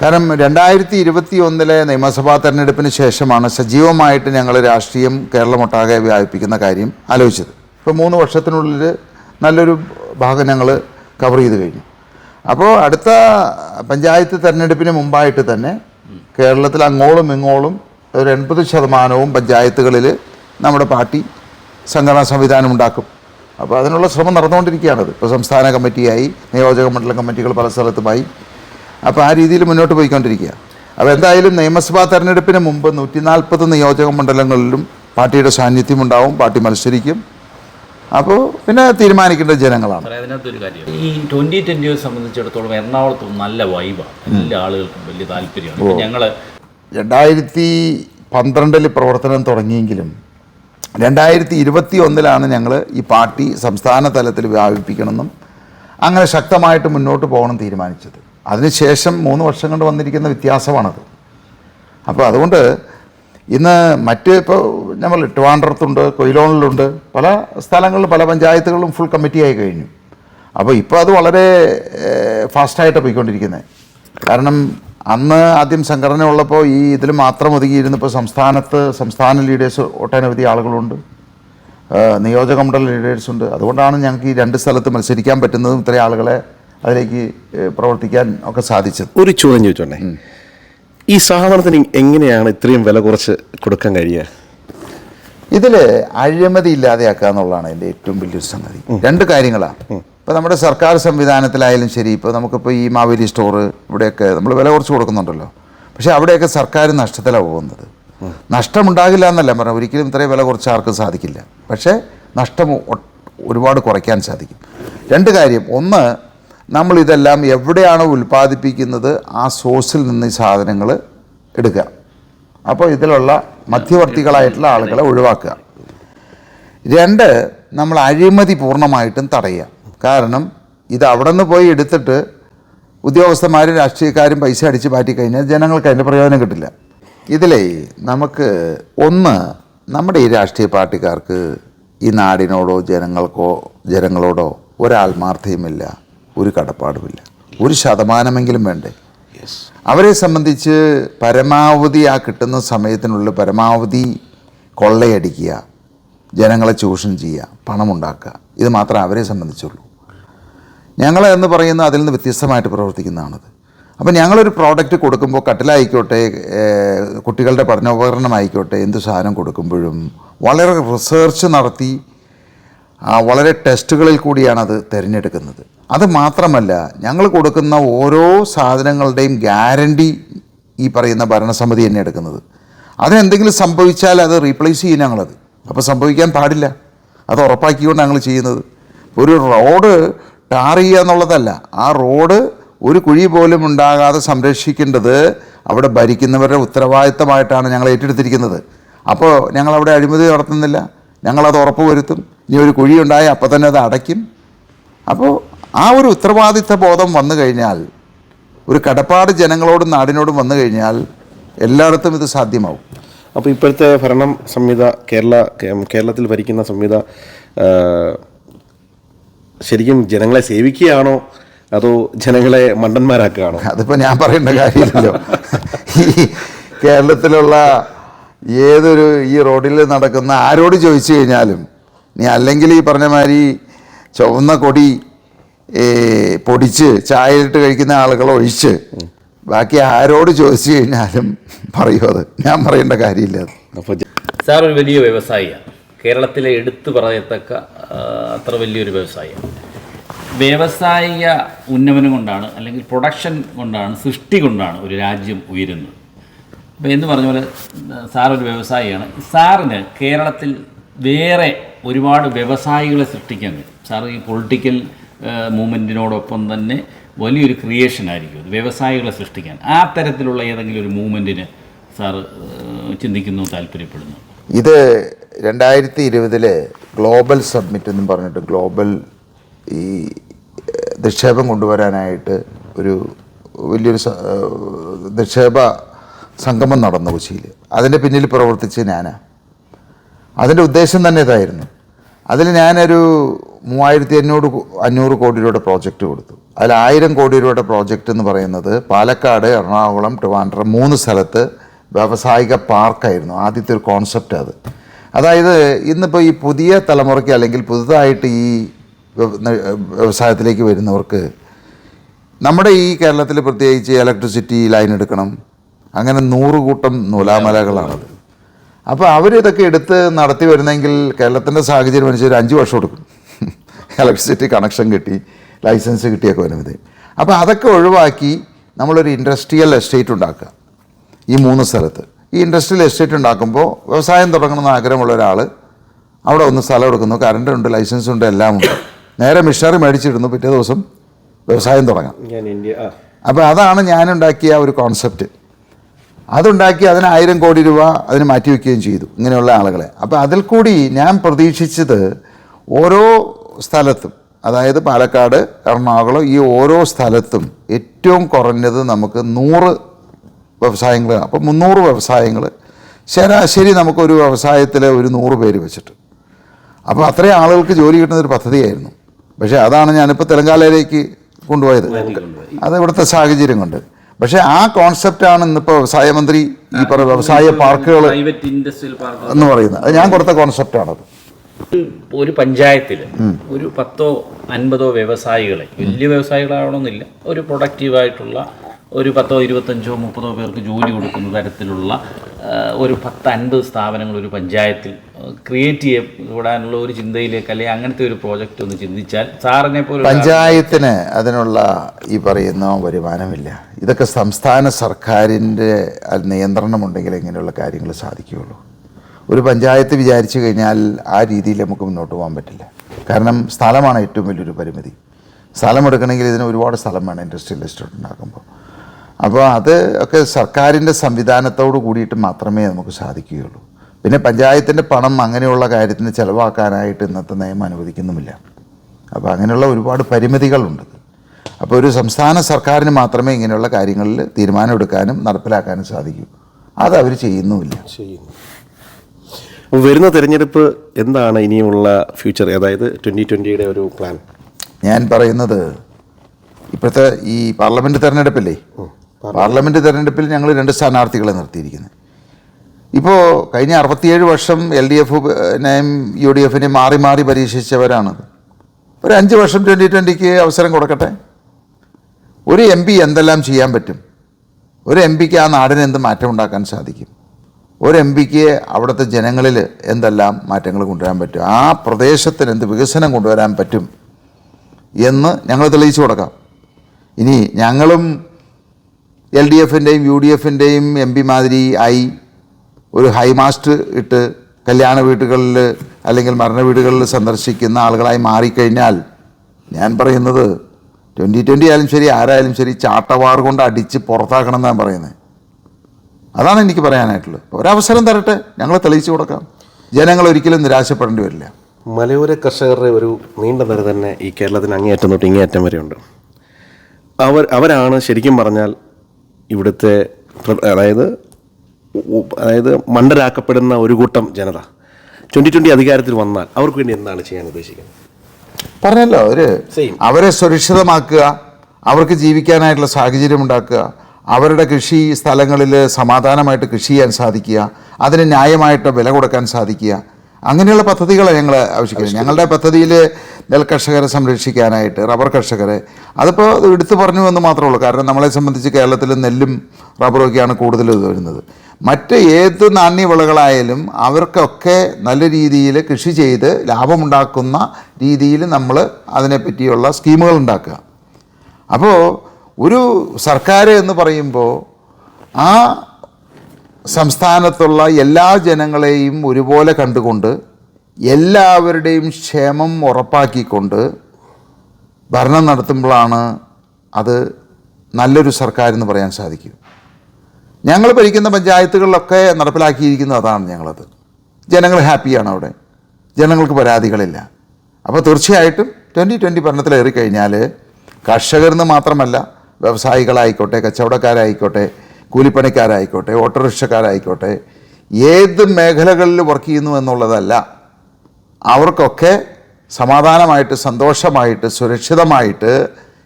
കാരണം രണ്ടായിരത്തി ഇരുപത്തി ഒന്നിലെ നിയമസഭാ തെരഞ്ഞെടുപ്പിന് ശേഷമാണ് സജീവമായിട്ട് ഞങ്ങൾ രാഷ്ട്രീയം കേരളമൊട്ടാകെ വ്യാപിപ്പിക്കുന്ന കാര്യം ആലോചിച്ചത്. ഇപ്പോൾ മൂന്ന് വർഷത്തിനുള്ളിൽ നല്ലൊരു ഭാഗം ഞങ്ങൾ കവർ ചെയ്ത് കഴിഞ്ഞു. അപ്പോൾ അടുത്ത പഞ്ചായത്ത് തെരഞ്ഞെടുപ്പിന് മുമ്പായിട്ട് തന്നെ കേരളത്തിൽ അങ്ങോളം ഇങ്ങോളം ഒരു എൺപത് ശതമാനവും പഞ്ചായത്തുകളിൽ നമ്മുടെ പാർട്ടി സംഘടനാ സംവിധാനം ഉണ്ടാക്കും. അപ്പോൾ അതിനുള്ള ശ്രമം നടന്നുകൊണ്ടിരിക്കുകയാണത്. ഇപ്പോൾ സംസ്ഥാന കമ്മിറ്റിയായി നിയോജക മണ്ഡലം കമ്മിറ്റികൾ പല സ്ഥലത്തുമായി. അപ്പോൾ ആ രീതിയിൽ മുന്നോട്ട് പോയിക്കൊണ്ടിരിക്കുക അപ്പോൾ എന്തായാലും നിയമസഭാ തെരഞ്ഞെടുപ്പിന് മുമ്പ് നൂറ്റി നാൽപ്പത് നിയോജക മണ്ഡലങ്ങളിലും പാർട്ടിയുടെ സാന്നിധ്യം ഉണ്ടാവും പാർട്ടി മത്സരിക്കും. അപ്പോൾ പിന്നെ തീരുമാനിക്കേണ്ട ജനങ്ങളാണ്. അതിനകത്തൊരു കാര്യം. ഈ ട്വന്റി ട്വന്റിയെ സംബന്ധിച്ചിടത്തോളം എറണാകുളത്ത് നല്ല വൈബാണ് എല്ലാ ആളുകൾക്കും വലിയ താല്പര്യമാണ്. ഞങ്ങൾ രണ്ടായിരത്തി പന്ത്രണ്ടിൽ പ്രവർത്തനം തുടങ്ങിയെങ്കിലും രണ്ടായിരത്തി ഇരുപത്തി ഒന്നിലാണ് ഞങ്ങൾ ഈ പാർട്ടി സംസ്ഥാന തലത്തിൽ വ്യാപിപ്പിക്കണമെന്നും അങ്ങനെ ശക്തമായിട്ട് മുന്നോട്ട് പോകണം തീരുമാനിച്ചത്. അതിനുശേഷം മൂന്ന് വർഷം കൊണ്ട് വന്നിരിക്കുന്ന വ്യത്യാസമാണത്. അപ്പോൾ അതുകൊണ്ട് ഇന്ന് മറ്റ് ഇപ്പോൾ നമ്മൾ ട്രിവാൻഡ്രത്തുണ്ട് കൊയിലോണിലുണ്ട് പല സ്ഥലങ്ങളിലും പല പഞ്ചായത്തുകളിലും ഫുൾ കമ്മിറ്റി ആയി കഴിഞ്ഞു. അപ്പോൾ ഇപ്പോൾ അത് വളരെ ഫാസ്റ്റായിട്ട് പോയിക്കൊണ്ടിരിക്കുന്നത് കാരണം അന്ന് ആദ്യം സംഘടന ഉള്ളപ്പോൾ ഈ ഇതിൽ മാത്രം ഒതുങ്ങിയിരുന്നപ്പോൾ സംസ്ഥാനത്ത് സംസ്ഥാന ലീഡേഴ്സ് ഒട്ടനവധി ആളുകളുണ്ട്. നിയോജക മണ്ഡല ലീഡേഴ്സ് ഉണ്ട്. അതുകൊണ്ടാണ് ഞങ്ങൾക്ക് ഈ രണ്ട് സ്ഥലത്ത് മത്സരിക്കാൻ പറ്റുന്നതും ഇത്രയും ആളുകളെ അതിലേക്ക് പ്രവർത്തിക്കാൻ ഒക്കെ സാധിച്ചത്. ഒരു ചോദ്യം ചോദിച്ചോണ്ടേ ഈ സാധനത്തിന് എങ്ങനെയാണ് ഇത്രയും വില കുറച്ച് കൊടുക്കാൻ കഴിയുക? ഇതിൽ അഴിമതി ഇല്ലാതെയാക്കുക എന്നുള്ളതാണ് എന്റെ ഏറ്റവും വലിയൊരു സംഗതി. രണ്ട് കാര്യങ്ങളാണ് ഇപ്പോൾ നമ്മുടെ സർക്കാർ സംവിധാനത്തിലായാലും ശരി ഇപ്പോൾ നമുക്കിപ്പോൾ ഈ മാവേലി സ്റ്റോറ് ഇവിടെയൊക്കെ നമ്മൾ വില കുറച്ച് കൊടുക്കുന്നുണ്ടല്ലോ. പക്ഷേ അവിടെയൊക്കെ സർക്കാർ നഷ്ടത്തിലാണ് പോകുന്നത്. നഷ്ടമുണ്ടാകില്ല എന്നല്ല പറഞ്ഞാൽ ഒരിക്കലും ഇത്രയും വില കുറച്ച് ആർക്കും സാധിക്കില്ല. പക്ഷേ നഷ്ടം ഒരുപാട് കുറയ്ക്കാൻ സാധിക്കും. രണ്ട് കാര്യം. ഒന്ന് നമ്മൾ ഇതെല്ലാം എവിടെയാണോ ഉൽപ്പാദിപ്പിക്കുന്നത് ആ സോഴ്സിൽ നിന്ന് ഈ സാധനങ്ങൾ എടുക്കുക. അപ്പോൾ ഇതിലുള്ള മധ്യവർത്തികളായിട്ടുള്ള ആളുകളെ ഒഴിവാക്കുക. രണ്ട് നമ്മൾ അഴിമതി പൂർണമായിട്ടും തടയുക. കാരണം ഇത് അവിടെ നിന്ന് പോയി എടുത്തിട്ട് ഉദ്യോഗസ്ഥന്മാരും രാഷ്ട്രീയക്കാരും പൈസ അടിച്ച് മാറ്റി കഴിഞ്ഞാൽ ജനങ്ങൾക്ക് അതിന്റെ പ്രയോജനം കിട്ടില്ല. ഇതിലേ നമുക്ക് ഒന്ന് നമ്മുടെ ഈ രാഷ്ട്രീയ പാർട്ടിക്കാർക്ക് ഈ നാടിനോടോ ജനങ്ങൾക്കോ ജനങ്ങളോടോ ഒരാത്മാർത്ഥയുമില്ല. ഒരു കടപ്പാടുമില്ല. ഒരു ശതമാനമെങ്കിലും വേണ്ടേ? അവരെ സംബന്ധിച്ച് പരമാവധി ആ കിട്ടുന്ന സമയത്തിനുള്ളിൽ പരമാവധി കൊള്ളയടിക്കുക ജനങ്ങളെ ചൂഷണം ചെയ്യുക പണമുണ്ടാക്കുക ഇത് മാത്രമേ അവരെ സംബന്ധിച്ചുള്ളൂ. ഞങ്ങൾ എന്ന് പറയുന്നത് അതിൽ നിന്ന് വ്യത്യസ്തമായിട്ട് പ്രവർത്തിക്കുന്നതാണത്. അപ്പം ഞങ്ങളൊരു പ്രോഡക്റ്റ് കൊടുക്കുമ്പോൾ കട്ടിലായിക്കോട്ടെ കുട്ടികളുടെ പഠനോപകരണമായിക്കോട്ടെ എന്ത് സാധനം കൊടുക്കുമ്പോഴും വളരെ റിസർച്ച് നടത്തി വളരെ ടെസ്റ്റുകളിൽ കൂടിയാണ് അത് തിരഞ്ഞെടുക്കുന്നത്. അത് മാത്രമല്ല ഞങ്ങൾ കൊടുക്കുന്ന ഓരോ സാധനങ്ങളുടെയും ഗ്യാരണ്ടി ഈ പറയുന്ന ഭരണസമിതി തന്നെ എടുക്കുന്നത്. അതിനെന്തെങ്കിലും സംഭവിച്ചാൽ അത് റീപ്ലേസ് ചെയ്യും ഞങ്ങളത്. അപ്പോൾ സംഭവിക്കാൻ പാടില്ല. അത് ഉറപ്പാക്കിക്കൊണ്ട് ഞങ്ങൾ ചെയ്യുന്നത്. ഒരു റോഡ് ടാർ ചെയ്യുക എന്നുള്ളതല്ല. ആ റോഡ് ഒരു കുഴി പോലും ഉണ്ടാകാതെ സംരക്ഷിക്കേണ്ടത് അവിടെ ഭരിക്കുന്നവരുടെ ഉത്തരവാദിത്തമായിട്ടാണ് ഞങ്ങൾ ഏറ്റെടുത്തിരിക്കുന്നത്. അപ്പോൾ ഞങ്ങളവിടെ അഴിമതി നടത്തുന്നില്ല. ഞങ്ങളത് ഉറപ്പ് വരുത്തും ഇനി ഒരു കുഴി ഉണ്ടായ അപ്പോൾ തന്നെ അത് അടയ്ക്കും. അപ്പോൾ ആ ഒരു ഉത്തരവാദിത്ത ബോധം വന്നു കഴിഞ്ഞാൽ ഒരു കടപ്പാട് ജനങ്ങളോടും നാടിനോടും വന്നു കഴിഞ്ഞാൽ എല്ലായിടത്തും ഇത് സാധ്യമാവും. അപ്പോൾ ഇപ്പോഴത്തെ ഭരണം സംഹിത കേരള കേരളത്തിൽ ഭരിക്കുന്ന സംഹിത ശരിക്കും ജനങ്ങളെ സേവിക്കുകയാണോ? അതോ ജനങ്ങളെ മണ്ടന്മാരാക്കുകയാണോ? അതിപ്പോൾ ഞാൻ പറയേണ്ട കാര്യമില്ലല്ലോ. ഈ കേരളത്തിലുള്ള ഏതൊരു ഈ റോഡിൽ നടക്കുന്ന ആരോട് ചോദിച്ചു കഴിഞ്ഞാലും നീ അല്ലെങ്കിൽ ഈ പറഞ്ഞ മാതിരി ചുവന്ന കൊടി പൊടിച്ച് ചായയിട്ട് കഴിക്കുന്ന ആളുകളെ ഒഴിച്ച് ബാക്കി ആരോട് ചോദിച്ചു കഴിഞ്ഞാലും പറയൂ അത്. ഞാൻ പറയേണ്ട കാര്യമില്ല സാർ ഒരു വലിയ വ്യവസായിയാണ്. കേരളത്തിലെ എടുത്തു പറയത്തക്ക അത്ര വലിയൊരു വ്യവസായിയാണ്. വ്യവസായിക ഉന്നമനം കൊണ്ടാണ് അല്ലെങ്കിൽ പ്രൊഡക്ഷൻ കൊണ്ടാണ് സൃഷ്ടി കൊണ്ടാണ് ഒരു രാജ്യം ഉയരുന്നത്. അപ്പോൾ എന്ന് പറഞ്ഞ പോലെ സാർ ഒരു വ്യവസായിയാണ്. സാറിന് കേരളത്തിൽ വേറെ ഒരുപാട് വ്യവസായികളെ സൃഷ്ടിക്കാൻ കഴിയും. സാർ ഈ പൊളിറ്റിക്കൽ മൂവ്മെന്റിനോടൊപ്പം തന്നെ വലിയൊരു ക്രിയേഷൻ ആയിരിക്കും. വ്യവസായികളെ സൃഷ്ടിക്കാൻ. ആ തരത്തിലുള്ള ഏതെങ്കിലും ഒരു മൂവ്മെന്റിന് സാർ ചിന്തിക്കുന്നു താല്പര്യപ്പെടുന്നു? ഇത് രണ്ടായിരത്തി ഇരുപതിലെ ഗ്ലോബൽ സബ്മിറ്റ് എന്നും പറഞ്ഞിട്ട് ഗ്ലോബൽ ഈ നിക്ഷേപം കൊണ്ടുവരാനായിട്ട് ഒരു വലിയൊരു നിക്ഷേപ സംഗമം നടന്നു കൊച്ചിയിൽ. അതിന്റെ പിന്നിൽ പ്രവർത്തിച്ച് ഞാനാണ് അതിന്റെ ഉദ്ദേശം തന്നെ ഇതായിരുന്നു. അതിൽ ഞാനൊരു മൂവായിരത്തി അഞ്ഞൂറ് അഞ്ഞൂറ് കോടി രൂപയുടെ പ്രോജക്റ്റ് കൊടുത്തു. അതിൽ ആയിരം കോടി രൂപയുടെ പ്രോജക്റ്റ് എന്ന് പറയുന്നത് പാലക്കാട് എറണാകുളം ട്രിവാൻഡ്രം മൂന്ന് സ്ഥലത്ത് വ്യാവസായിക പാർക്കായിരുന്നു. ആദ്യത്തെ ഒരു കോൺസെപ്റ്റ് അത്. അതായത് ഇന്നിപ്പോൾ ഈ പുതിയ തലമുറയ്ക്ക് അല്ലെങ്കിൽ പുതുതായിട്ട് ഈ വ്യവസായത്തിലേക്ക് വരുന്നവർക്ക് നമ്മുടെ ഈ കേരളത്തിൽ പ്രത്യേകിച്ച് ഇലക്ട്രിസിറ്റി ലൈൻ എടുക്കണം അങ്ങനെ നൂറുകൂട്ടം നൂലാമലകളാണത്. അപ്പോൾ അവരിതൊക്കെ എടുത്ത് നടത്തി വരുന്നെങ്കിൽ കേരളത്തിന്റെ സാഹചര്യം അനുസരിച്ച് ഒരു അഞ്ച് വർഷം എടുക്കും. ഇലക്ട്രിസിറ്റി കണക്ഷൻ കിട്ടി ലൈസൻസ് കിട്ടിയൊക്കെ വരുന്നത് അപ്പോൾ അതൊക്കെ ഒഴിവാക്കി നമ്മളൊരു ഇൻഡസ്ട്രിയൽ എസ്റ്റേറ്റ് ഉണ്ടാക്കുക. ഈ മൂന്ന് സ്ഥലത്ത്. ഈ ഇൻഡസ്ട്രിയൽ എസ്റ്റേറ്റ് ഉണ്ടാക്കുമ്പോൾ വ്യവസായം തുടങ്ങണമെന്ന് ആഗ്രഹമുള്ള ഒരാൾ അവിടെ ഒന്ന് സ്ഥലം എടുക്കുന്നു. കറണ്ട് ഉണ്ട് ലൈസൻസ് ഉണ്ട് എല്ലാം ഉണ്ട് നേരെ മിഷനറി മേടിച്ചിടുന്നു. പിറ്റേ ദിവസം വ്യവസായം തുടങ്ങാം. അപ്പോൾ അതാണ് ഞാനുണ്ടാക്കിയ ഒരു കോൺസെപ്റ്റ്. അതുണ്ടാക്കി അതിന് ആയിരം കോടി രൂപ അതിന് മാറ്റിവെക്കുകയും ചെയ്തു. ഇങ്ങനെയുള്ള ആളുകളെ. അപ്പോൾ അതിൽ കൂടി ഞാൻ പ്രതീക്ഷിച്ചത് ഓരോ സ്ഥലത്തും അതായത് പാലക്കാട് എറണാകുളം ഈ ഓരോ സ്ഥലത്തും ഏറ്റവും കുറഞ്ഞത് നമുക്ക് നൂറ് വ്യവസായങ്ങൾ അപ്പോൾ മുന്നൂറ് വ്യവസായങ്ങൾ ശരാശരി നമുക്കൊരു വ്യവസായത്തിൽ ഒരു നൂറ് പേര് വെച്ചിട്ട്. അപ്പോൾ അത്രയും ആളുകൾക്ക് ജോലി കിട്ടുന്ന ഒരു പദ്ധതിയായിരുന്നു. പക്ഷേ അതാണ് ഞാനിപ്പോൾ തെലങ്കാനയിലേക്ക് കൊണ്ടുപോയത്. അത് ഇവിടുത്തെ സാഹചര്യം കൊണ്ട്. പക്ഷേ ആ കോൺസെപ്റ്റാണ് ഇന്നിപ്പോൾ വ്യവസായ മന്ത്രി ഈ പറഞ്ഞ വ്യവസായ പാർക്കുകൾ പ്രൈവറ്റ് ഇൻഡസ്ട്രിയൽ പാർക്ക് എന്ന് പറയുന്നത്. അത് ഞാൻ കൊടുത്ത കോൺസെപ്റ്റാണത് ഒരു പഞ്ചായത്തിൽ ഒരു പത്തോ അൻപതോ വ്യവസായികളെ വലിയ വ്യവസായികളാവണമെന്നില്ല ഒരു പ്രൊഡക്റ്റീവായിട്ടുള്ള ഒരു പത്തോ ഇരുപത്തഞ്ചോ മുപ്പതോ പേർക്ക് ജോലി കൊടുക്കുന്ന തരത്തിലുള്ള ഒരു പത്ത് അൻപത് സ്ഥാപനങ്ങൾ ഒരു പഞ്ചായത്തിൽ ക്രിയേറ്റ് ചെയ്യപ്പെടാനുള്ള ഒരു ചിന്തയിലേക്ക് അല്ലെങ്കിൽ അങ്ങനത്തെ ഒരു പ്രോജക്റ്റ് ഒന്ന് ചിന്തിച്ചാൽ സാറിനെ പോലെ പഞ്ചായത്തിന് അതിനുള്ള ഈ പറയുന്ന വരുമാനമില്ല. ഇതൊക്കെ സംസ്ഥാന സർക്കാരിന്റെ നിയന്ത്രണമുണ്ടെങ്കിൽ ഇങ്ങനെയുള്ള കാര്യങ്ങൾ സാധിക്കുകയുള്ളൂ. ഒരു പഞ്ചായത്ത് വിചാരിച്ചു കഴിഞ്ഞാൽ ആ രീതിയിൽ നമുക്ക് മുന്നോട്ട് പോകാൻ പറ്റില്ല. കാരണം സ്ഥലമാണ് ഏറ്റവും വലിയൊരു പരിമിതി. സ്ഥലം എടുക്കണമെങ്കിൽ ഇതിന് ഒരുപാട് സ്ഥലം വേണം ഇൻഡസ്ട്രിയൽ എസ്റ്റേറ്റ് ഉണ്ടാക്കുമ്പോൾ. അപ്പോൾ അത് ഒക്കെ സർക്കാരിന്റെ സംവിധാനത്തോട് കൂടിയിട്ട് മാത്രമേ നമുക്ക് സാധിക്കുകയുള്ളൂ. പിന്നെ പഞ്ചായത്തിന്റെ പണം അങ്ങനെയുള്ള കാര്യത്തിന് ചിലവാക്കാനായിട്ട് ഇന്നത്തെ നിയമം അനുവദിക്കുന്നുമില്ല. അപ്പോൾ അങ്ങനെയുള്ള ഒരുപാട് പരിമിതികളുണ്ട്. അപ്പോൾ ഒരു സംസ്ഥാന സർക്കാരിന് മാത്രമേ ഇങ്ങനെയുള്ള കാര്യങ്ങളിൽ തീരുമാനമെടുക്കാനും നടപ്പിലാക്കാനും സാധിക്കൂ. അത് അവർ ചെയ്യുന്നുമില്ല. ചെയ്യുന്നു. വരുന്ന തിരഞ്ഞെടുപ്പ് എന്താണ് ഇനിയുള്ള ഫ്യൂച്ചർ അതായത് ട്വന്റി ട്വന്റിയുടെ ഒരു പ്ലാൻ ഞാൻ പറയുന്നത് ഇപ്പോഴത്തെ ഈ പാർലമെന്റ് തെരഞ്ഞെടുപ്പില്ലേ? പാർലമെന്റ് തെരഞ്ഞെടുപ്പിൽ ഞങ്ങൾ രണ്ട് സ്ഥാനാർത്ഥികളെ നിർത്തിയിരിക്കുന്നത്. ഇപ്പോൾ കഴിഞ്ഞ അറുപത്തിയേഴ് വർഷം എൽ ഡി എഫിനെയും യു ഡി എഫിനെയും മാറി മാറി പരീക്ഷിച്ചവരാണ് ഒരു അഞ്ച് വർഷം ട്വന്റി ട്വന്റിക്ക് അവസരം കൊടുക്കട്ടെ. ഒരു എം പി എന്തെല്ലാം ചെയ്യാൻ പറ്റും? ഒരു എം പിക്ക് ആ നാടിന് എന്ത് മാറ്റം ഉണ്ടാക്കാൻ സാധിക്കും? ഒരു എം പിക്ക് അവിടുത്തെ ജനങ്ങളിൽ എന്തെല്ലാം മാറ്റങ്ങൾ കൊണ്ടുവരാൻ പറ്റും? ആ പ്രദേശത്തിന് എന്ത് വികസനം കൊണ്ടുവരാൻ പറ്റും എന്ന് ഞങ്ങൾ തെളിയിച്ചു കൊടുക്കാം. ഇനി ഞങ്ങളും എൽ ഡി എഫിന്റെയും യു ഡി എഫിന്റെയും എം പി മാതിരി ആയി ഒരു ഹൈമാസ്റ്റ് ഇട്ട് കല്യാണ വീടുകളിൽ അല്ലെങ്കിൽ മരണ വീടുകളിൽ സന്ദർശിക്കുന്ന ആളുകളായി മാറിക്കഴിഞ്ഞാൽ ഞാൻ പറയുന്നത് ട്വന്റി ട്വന്റി ആയാലും ശരി ആരായാലും ശരി ചാട്ടവാർ കൊണ്ട് അടിച്ച് പുറത്താക്കണം എന്നാണ് പറയുന്നത്. അതാണ് എനിക്ക് പറയാനായിട്ടുള്ളത്. ഒരവസരം തരട്ടെ ഞങ്ങൾ തെളിയിച്ചു കൊടുക്കാം. ജനങ്ങൾ ഒരിക്കലും നിരാശപ്പെടേണ്ടി വരില്ല. മലയോര കർഷകരുടെ ഒരു നീണ്ട നിര തന്നെ ഈ കേരളത്തിന് അങ്ങേയറ്റം തൊട്ട് ഇങ്ങേയറ്റം വരെയുണ്ട്. അവർ അവരാണ് ശരിക്കും പറഞ്ഞാൽ ഇവിടുത്തെ അതായത് അതായത് മണ്ടരാക്കപ്പെടുന്ന ഒരു കൂട്ടം ജനത ട്വന്റി ട്വന്റി അധികാരത്തിൽ വന്നാൽ അവർക്ക് വേണ്ടി എന്താണ് ചെയ്യാൻ ഉദ്ദേശിക്കുന്നത് പറഞ്ഞല്ലോ അവർ. അവരെ സുരക്ഷിതമാക്കുക അവർക്ക് ജീവിക്കാനായിട്ടുള്ള സാഹചര്യം ഉണ്ടാക്കുക അവരുടെ കൃഷി സ്ഥലങ്ങളിൽ സമാധാനമായിട്ട് കൃഷി ചെയ്യാൻ സാധിക്കുക അതിന് ന്യായമായിട്ട് വില കൊടുക്കാൻ സാധിക്കുക അങ്ങനെയുള്ള പദ്ധതികളാണ് ഞങ്ങൾ ആവശ്യിക്കുന്നത് ഞങ്ങളുടെ പദ്ധതിയിൽ നെൽ കർഷകരെ സംരക്ഷിക്കാനായിട്ട് റബ്ബർ കർഷകരെ അതിപ്പോൾ അത് എടുത്തു പറഞ്ഞു എന്ന് മാത്രമേ ഉള്ളൂ. കാരണം നമ്മളെ സംബന്ധിച്ച് കേരളത്തിൽ നെല്ലും റബ്ബറും ഒക്കെയാണ് കൂടുതൽ ഇത് വരുന്നത്. മറ്റ് ഏത് നാണ്യവിളകളായാലും അവർക്കൊക്കെ നല്ല രീതിയിൽ കൃഷി ചെയ്ത് ലാഭമുണ്ടാക്കുന്ന രീതിയിൽ നമ്മൾ അതിനെപ്പറ്റിയുള്ള സ്കീമുകൾ ഉണ്ടാക്കുക. അപ്പോൾ ഒരു സർക്കാർ എന്ന് പറയുമ്പോൾ ആ സംസ്ഥാനത്തുള്ള എല്ലാ ജനങ്ങളെയും ഒരുപോലെ കണ്ടുകൊണ്ട് എല്ലാവരുടെയും ക്ഷേമം ഉറപ്പാക്കിക്കൊണ്ട് ഭരണം നടത്തുമ്പോഴാണ് അത് നല്ലൊരു സർക്കാർ എന്ന് പറയാൻ സാധിക്കും ഞങ്ങൾ ഭരിക്കുന്ന പഞ്ചായത്തുകളിലൊക്കെ നടപ്പിലാക്കിയിരിക്കുന്നത് അതാണ് ഞങ്ങളത്. ജനങ്ങൾ ഹാപ്പിയാണ് അവിടെ. ജനങ്ങൾക്ക് പരാതികളില്ല. അപ്പോൾ തീർച്ചയായിട്ടും ട്വന്റി ട്വന്റി ഭരണത്തിലേറി കഴിഞ്ഞാൽ കർഷകരെന്ന് മാത്രമല്ല വ്യവസായികളായിക്കോട്ടെ കച്ചവടക്കാരായിക്കോട്ടെ കൂലിപ്പണിക്കാരായിക്കോട്ടെ ഓട്ടോറിക്ഷക്കാരായിക്കോട്ടെ ഏത് മേഖലകളിൽ വർക്ക് ചെയ്യുന്നു എന്നുള്ളതല്ല അവർക്കൊക്കെ സമാധാനമായിട്ട് സന്തോഷമായിട്ട് സുരക്ഷിതമായിട്ട്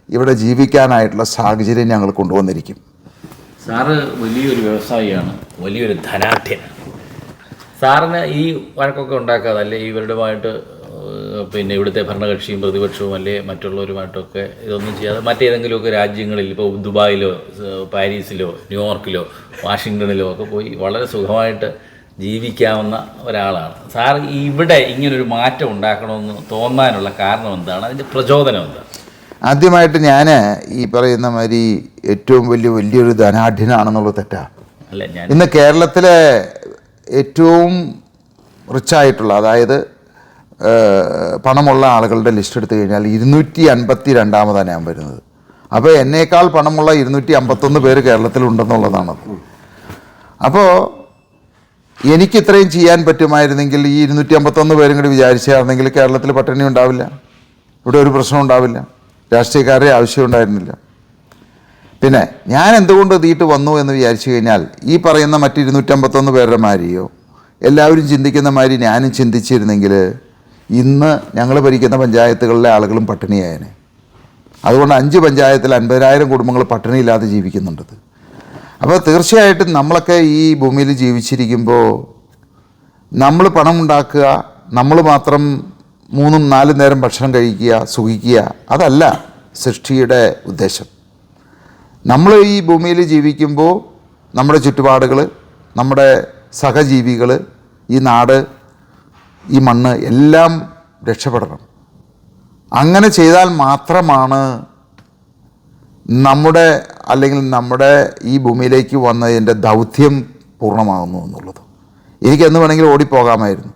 ഇവിടെ ജീവിക്കാനായിട്ടുള്ള സാഹചര്യം ഞങ്ങൾ കൊണ്ടുവന്നിരിക്കും. സാറ് വലിയൊരു വ്യവസായിയാണ് വലിയൊരു ധനാഢ്യനാണ് സാറിന് ഈ വഴക്കൊക്കെ ഉണ്ടാക്കാതെ അല്ലെ ഇവരുമായിട്ട് ഏഹ്, പിന്നെ ഇവിടുത്തെ ഭരണകക്ഷിയും പ്രതിപക്ഷവും അല്ലെ മറ്റുള്ളവരുമായിട്ടൊക്കെ ഇതൊന്നും ചെയ്യാതെ മറ്റേതെങ്കിലുമൊക്കെ രാജ്യങ്ങളിൽ ഇപ്പോൾ ദുബായിലോ പാരീസിലോ ന്യൂയോർക്കിലോ വാഷിങ്ടണിലോ ഒക്കെ പോയി വളരെ സുഖമായിട്ട് ജീവിക്കാവുന്ന ഒരാളാണ്. സാർ ഇവിടെ ഇങ്ങനൊരു മാറ്റം ഉണ്ടാക്കണമെന്ന് തോന്നാനുള്ള കാരണം എന്താണ്? അതിന്റെ പ്രചോദനം എന്താണ്? ആദ്യമായിട്ട് ഞാൻ ഈ പറയുന്ന മാതിരി ഏറ്റവും വലിയ വലിയൊരു ധനാഢ്യനാണെന്നുള്ളത് തെറ്റാ. അല്ല ഞാൻ ഇന്ന് കേരളത്തിലെ ഏറ്റവും റിച്ചായിട്ടുള്ള അതായത് പണമുള്ള ആളുകളുടെ ലിസ്റ്റ് എടുത്തു കഴിഞ്ഞാൽ ഇരുന്നൂറ്റി അൻപത്തി രണ്ടാമതാണ് ഞാൻ വരുന്നത്. അപ്പോൾ എന്നേക്കാൾ പണമുള്ള ഇരുന്നൂറ്റി അമ്പത്തൊന്ന് പേര് കേരളത്തിലുണ്ടെന്നുള്ളതാണ് അപ്പോൾ എനിക്ക് ഇത്രയും ചെയ്യാൻ പറ്റുമായിരുന്നെങ്കിൽ ഈ ഇരുന്നൂറ്റി അമ്പത്തൊന്ന് പേരും കൂടി വിചാരിച്ചായിരുന്നെങ്കിൽ കേരളത്തിൽ പട്ടിണി ഉണ്ടാവില്ല. ഇവിടെ ഒരു പ്രശ്നം ഉണ്ടാവില്ല. രാഷ്ട്രീയക്കാരെ ആവശ്യമുണ്ടായിരുന്നില്ല പിന്നെ ഞാൻ എന്തുകൊണ്ട് എത്തിയിട്ട് വന്നു എന്ന് വിചാരിച്ചു കഴിഞ്ഞാൽ ഈ പറയുന്ന മറ്റ് ഇരുന്നൂറ്റമ്പത്തൊന്ന് പേരുടെ മാതിരിയോ എല്ലാവരും ചിന്തിക്കുന്ന മാതിരി ഞാനും ചിന്തിച്ചിരുന്നെങ്കിൽ ഇന്ന് ഞങ്ങൾ ഭരിക്കുന്ന പഞ്ചായത്തുകളിലെ ആളുകളും പട്ടിണിയായനെ. അതുകൊണ്ട് അഞ്ച് പഞ്ചായത്തിൽ അൻപതിനായിരം കുടുംബങ്ങൾ പട്ടിണിയില്ലാതെ ജീവിക്കുന്നുണ്ടത് അപ്പോൾ തീർച്ചയായിട്ടും നമ്മളൊക്കെ ഈ ഭൂമിയിൽ ജീവിച്ചിരിക്കുമ്പോൾ നമ്മൾ പണം ഉണ്ടാക്കുക നമ്മൾ മാത്രം മൂന്നും നാലും നേരം ഭക്ഷണം കഴിക്കുക സുഖിക്കുക അതല്ല സൃഷ്ടിയുടെ ഉദ്ദേശം. നമ്മൾ ഈ ഭൂമിയിൽ ജീവിക്കുമ്പോൾ നമ്മുടെ ചുറ്റുപാടുകൾ നമ്മുടെ സഹജീവികൾ ഈ നാട് ഈ മണ്ണ് എല്ലാം രക്ഷപ്പെടണം. അങ്ങനെ ചെയ്താൽ മാത്രമാണ് നമ്മുടെ അല്ലെങ്കിൽ നമ്മുടെ ഈ ഭൂമിയിലേക്ക് വന്നതിന്റെ ദൗത്യം പൂർണമാകുന്നു എന്നുള്ളത്. എനിക്ക് എന്ന് വേണമെങ്കിൽ ഓടിപ്പോകാമായിരുന്നു.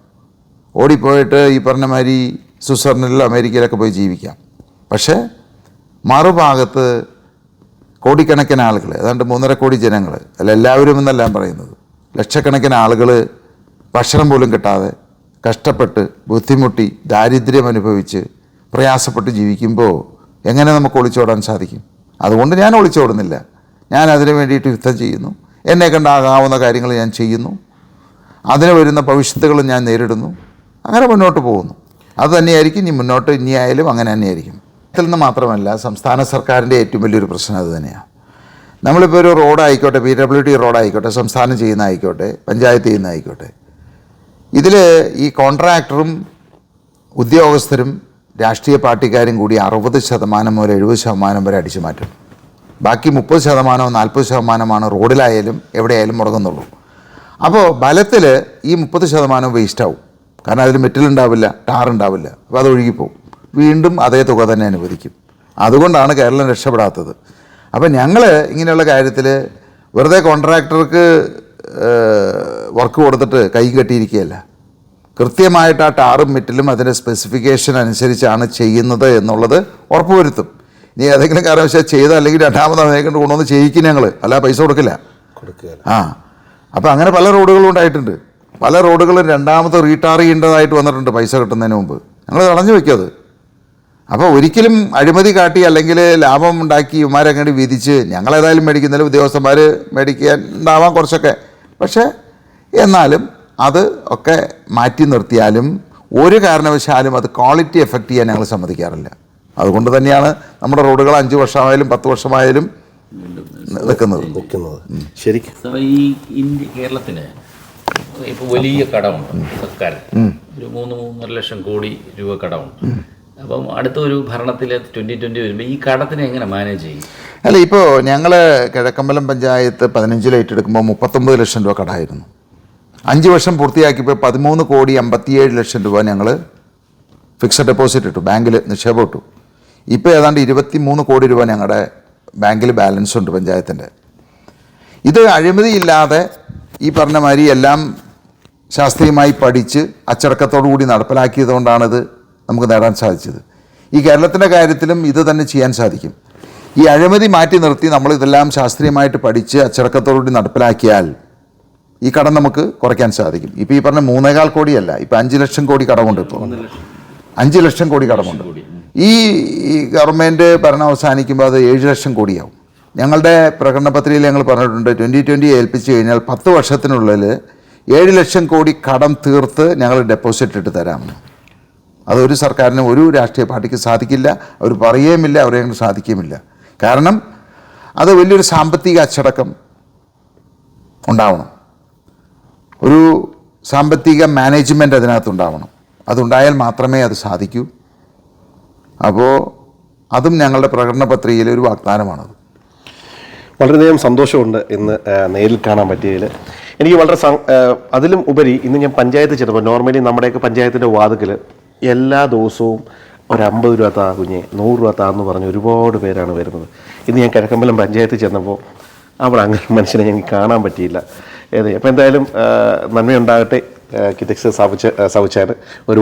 ഓടിപ്പോയിട്ട് ഈ പറഞ്ഞ മാതിരി സ്വിറ്റ്സർലൻഡിലോ അമേരിക്കയിലൊക്കെ പോയി ജീവിക്കാം. പക്ഷേ മറുഭാഗത്ത് കോടിക്കണക്കിന് ആളുകൾ ഏതാണ്ട് മൂന്നര കോടി ജനങ്ങൾ അല്ല എല്ലാവരും എന്നല്ല പറയുന്നത് ലക്ഷക്കണക്കിന് ആളുകൾ ഭക്ഷണം പോലും കിട്ടാതെ കഷ്ടപ്പെട്ട് ബുദ്ധിമുട്ടി ദാരിദ്ര്യം അനുഭവിച്ച് പ്രയാസപ്പെട്ട് ജീവിക്കുമ്പോൾ എങ്ങനെ നമുക്ക് ഒളിച്ചോടാൻ സാധിക്കും? അതുകൊണ്ട് ഞാൻ ഒളിച്ചോടുന്നില്ല. ഞാൻ അതിനു വേണ്ടിയിട്ട് യുദ്ധം ചെയ്യുന്നു. എന്നെ കണ്ടാകാവുന്ന കാര്യങ്ങൾ ഞാൻ ചെയ്യുന്നു. അതിന് വരുന്ന ഭവിഷ്യത്തുകൾ ഞാൻ നേരിടുന്നു. അങ്ങനെ മുന്നോട്ട് പോകുന്നു. അത് തന്നെയായിരിക്കും. ഇനി മുന്നോട്ട് ഇനി ആയാലും അങ്ങനെ തന്നെയായിരിക്കും. ഇതിൽ നിന്ന് മാത്രമല്ല സംസ്ഥാന സർക്കാരിന്റെ ഏറ്റവും വലിയൊരു പ്രശ്നം അത് തന്നെയാണ്. നമ്മളിപ്പോൾ ഒരു റോഡായിക്കോട്ടെ പി ഡബ്ല്യു ഡി റോഡായിക്കോട്ടെ സംസ്ഥാനം ചെയ്യുന്ന ആയിക്കോട്ടെ പഞ്ചായത്ത് ചെയ്യുന്ന ആയിക്കോട്ടെ ഇതിൽ ഈ കോൺട്രാക്ടറും ഉദ്യോഗസ്ഥരും രാഷ്ട്രീയ പാർട്ടിക്കാരും കൂടി അറുപത് ശതമാനം മുതൽ എഴുപത് ശതമാനം വരെ അടിച്ചു മാറ്റും. ബാക്കി മുപ്പത് ശതമാനമോ നാൽപ്പത് ശതമാനമാണ് റോഡിലായാലും എവിടെയായാലും മുടങ്ങുന്നുള്ളൂ. അപ്പോൾ ബലത്തിൽ ഈ മുപ്പത് ശതമാനം വേസ്റ്റാവും. കാരണം അതിൽ മെറ്റലുണ്ടാവില്ല ടാറുണ്ടാവില്ല അപ്പോൾ അത് ഒഴുകിപ്പോവും. വീണ്ടും അതേ തുക തന്നെ അനുവദിക്കും. അതുകൊണ്ടാണ് കേരളം രക്ഷപ്പെടാത്തത്. അപ്പോൾ ഞങ്ങൾ ഇങ്ങനെയുള്ള കാര്യത്തിൽ വെറുതെ കോൺട്രാക്ടർക്ക് വർക്ക് കൊടുത്തിട്ട് കൈ കെട്ടിയിരിക്കുകയല്ല. കൃത്യമായിട്ട് ആ ടാറും മെറ്റിലും അതിന്റെ സ്പെസിഫിക്കേഷൻ അനുസരിച്ചാണ് ചെയ്യുന്നത് എന്നുള്ളത് ഉറപ്പുവരുത്തും. ഇനി ഏതെങ്കിലും കാരണവശാൽ ചെയ്ത അല്ലെങ്കിൽ രണ്ടാമത് അതിനെ കൊണ്ട് കൊണ്ടുവന്ന് ചെയ്യിക്കും ഞങ്ങൾ അല്ല പൈസ കൊടുക്കില്ല. ആ. അപ്പോൾ അങ്ങനെ പല റോഡുകളും ഉണ്ടായിട്ടുണ്ട്. പല റോഡുകളും രണ്ടാമത് റീടാർ ചെയ്യേണ്ടതായിട്ട് വന്നിട്ടുണ്ട് പൈസ കിട്ടുന്നതിന് മുമ്പ്. ഞങ്ങൾ തടഞ്ഞു വെക്കും അത്. അപ്പോൾ ഒരിക്കലും അഴിമതി കാട്ടി അല്ലെങ്കിൽ ലാഭം ഉണ്ടാക്കി ഇവന്മാരങ്ങോട്ട് വിധിച്ച് ഞങ്ങളേതായാലും മേടിക്കുന്നതിൽ ഉദ്യോഗസ്ഥന്മാർ മേടിക്കാൻ ഉണ്ടാവാം കുറച്ചൊക്കെ. പക്ഷേ എന്നാലും അത് ഒക്കെ മാറ്റി നിർത്തിയാലും ഒരു കാരണവശാലും അത് ക്വാളിറ്റി എഫക്റ്റ് ചെയ്യാൻ ഞങ്ങൾ സമ്മതിക്കാറില്ല. അതുകൊണ്ട് തന്നെയാണ് നമ്മുടെ റോഡുകൾ അഞ്ച് വർഷമായാലും പത്ത് വർഷമായാലും നിൽക്കുന്നത്. നിൽക്കുന്നത്. ശരിക്കും. ഈ ഇന്ത്യ കേരളത്തിന് ഇപ്പോൾ വലിയ കടമുണ്ട്. സർക്കാർ ഒരു മൂന്ന് മൂന്നര ലക്ഷം കോടി രൂപ കടമുണ്ട്. അപ്പം അടുത്ത ഒരു ഭരണത്തിൽ ട്വന്റി ട്വന്റി വരുമ്പോൾ ഈ കടത്തിനെ എങ്ങനെ മാനേജ് ചെയ്യും? അല്ല ഇപ്പോൾ ഞങ്ങൾ കിഴക്കമ്പലം പഞ്ചായത്ത് പതിനഞ്ചിൽ ഏറ്റെടുക്കുമ്പോൾ മുപ്പത്തൊമ്പത് ലക്ഷം രൂപ കടമായിരുന്നു അഞ്ച് വർഷം പൂർത്തിയാക്കിയപ്പോൾ പതിമൂന്ന് കോടി അമ്പത്തിയേഴ് ലക്ഷം രൂപ ഞങ്ങൾ ഫിക്സഡ് ഡെപ്പോസിറ്റ് ഇട്ടു ബാങ്കിൽ നിക്ഷേപം ഇട്ടു. ഇപ്പോൾ ഏതാണ്ട് ഇരുപത്തി മൂന്ന് കോടി രൂപ ഞങ്ങളുടെ ബാങ്കിൽ ബാലൻസ് ഉണ്ട് പഞ്ചായത്തിന്റെ ഇത് അഴിമതിയില്ലാതെ ഈ പറഞ്ഞ മാതിരി എല്ലാം ശാസ്ത്രീയമായി പഠിച്ച് അച്ചടക്കത്തോടു കൂടി നടപ്പിലാക്കിയത് കൊണ്ടാണിത് നമുക്ക് നേടാൻ സാധിച്ചത്. ഈ കേരളത്തിന്റെ കാര്യത്തിലും ഇത് തന്നെ ചെയ്യാൻ സാധിക്കും. ഈ അഴിമതി മാറ്റി നിർത്തി നമ്മൾ ഇതെല്ലാം ശാസ്ത്രീയമായിട്ട് പഠിച്ച് അച്ചടക്കത്തോടുകൂടി നടപ്പിലാക്കിയാൽ ഈ കടം നമുക്ക് കുറയ്ക്കാൻ സാധിക്കും. ഇപ്പോൾ ഈ പറഞ്ഞ മൂന്നേകാൽ കോടിയല്ല ഇപ്പോൾ അഞ്ച് ലക്ഷം കോടി കടമുണ്ട് ഇപ്പോൾ അഞ്ച് ലക്ഷം കോടി കടമുണ്ട്. ഈ ഈ ഗവൺമെന്റ് ഭരണം അവസാനിക്കുമ്പോൾ അത് ഏഴ് ലക്ഷം കോടിയാവും. ഞങ്ങളുടെ പ്രകടന പത്രികയിൽ ഞങ്ങൾ പറഞ്ഞിട്ടുണ്ട് ട്വന്റി ട്വന്റി ഏൽപ്പിച്ച് കഴിഞ്ഞാൽ പത്ത് വർഷത്തിനുള്ളിൽ ഏഴ് ലക്ഷം കോടി കടം തീർത്ത് ഞങ്ങൾ ഡെപ്പോസിറ്റ് ഇട്ട് തരാമെന്ന് അതൊരു സർക്കാരിനും ഒരു രാഷ്ട്രീയ പാർട്ടിക്ക് സാധിക്കില്ല. അവർ പറയുകയുമില്ല അവരെ കൊണ്ട് സാധിക്കുകയുമില്ല. കാരണം അത് വലിയൊരു സാമ്പത്തിക അച്ചടക്കം ഉണ്ടാവണം. ഒരു സാമ്പത്തിക മാനേജ്മെന്റ് അതിനകത്തുണ്ടാവണം. അതുണ്ടായാൽ മാത്രമേ അത് സാധിക്കൂ. അപ്പോൾ അതും ഞങ്ങളുടെ പ്രകടന പത്രികയിലെ ഒരു വാഗ്ദാനമാണത്. വളരെയധികം സന്തോഷമുണ്ട് ഇന്ന് നേരിൽ കാണാൻ പറ്റിയതിൽ. എനിക്ക് വളരെ അതിലും ഉപരി ഇന്ന് ഞാൻ പഞ്ചായത്ത് ചെന്നപ്പോൾ നോർമലി നമ്മുടെയൊക്കെ പഞ്ചായത്തിന്റെ വാതുക്കൽ എല്ലാ ദിവസവും ഒരു അമ്പത് രൂപ താ കുഞ്ഞെ നൂറ് രൂപ താന്ന് പറഞ്ഞ് ഒരുപാട് പേരാണ് വരുന്നത്. ഇന്ന് ഞാൻ കിഴക്കമ്പലം പഞ്ചായത്തിൽ ചെന്നപ്പോൾ അവിടെ അങ്ങനെ മനുഷ്യനെ എനിക്ക് കാണാൻ പറ്റിയില്ല. ഏത് അപ്പോൾ എന്തായാലും നന്മയുണ്ടാകട്ടെ കിറ്റക്സ് സവിച്ച സവിച്ചാൽ ഒരു